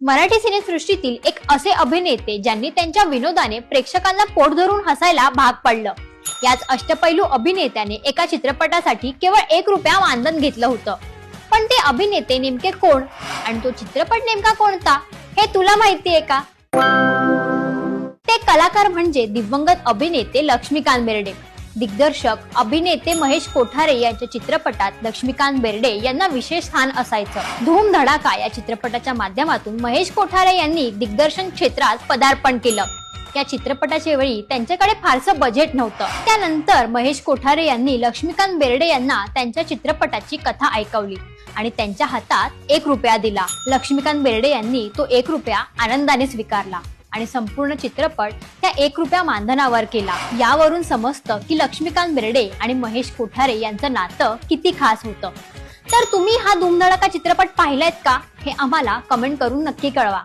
मराठी सिनेसृष्टीतील एक असे अभिनेते ज्यांनी त्यांच्या विनोदाने प्रेक्षकांना पोट धरून हसायला भाग पाडलं. याच अष्टपैलू अभिनेत्याने एका चित्रपटासाठी केवळ एक रुपया मानधन घेतलं होतं. पण ते अभिनेते नेमके कोण? आणि तो चित्रपट नेमका कोणता? हे तुला माहितीये का? ते कलाकार म्हणजे दिवंगत अभिनेते लक्ष्मीकांत बेर्डे. दिग्दर्शक अभिनेते महेश कोठारे यांच्या चित्रपटात लक्ष्मीकांत बेर्डे यांना विशेष स्थान असायचं. धूम धडाका या चित्रपटाच्या माध्यमातून महेश कोठारे यांनी दिग्दर्शन क्षेत्रात पदार्पण केलं. या चित्रपटाच्या वेळी त्यांच्याकडे फारसं बजेट नव्हतं. त्यानंतर महेश कोठारे यांनी लक्ष्मीकांत बेर्डे यांना त्यांच्या चित्रपटाची कथा ऐकवली आणि त्यांच्या हातात एक रुपया दिला. लक्ष्मीकांत बेर्डे यांनी तो एक रुपया आनंदाने स्वीकारला. आणि संपूर्ण चित्रपट त्या एक रुपया मानधनावर केला. यावरून समजतं की लक्ष्मीकांत बेर्डे आणि महेश कोठारे यांचं नातं किती खास होतं. तर तुम्ही हा धुमधडका चित्रपट पाहिलायत का? हे आम्हाला कमेंट करून नक्की कळवा.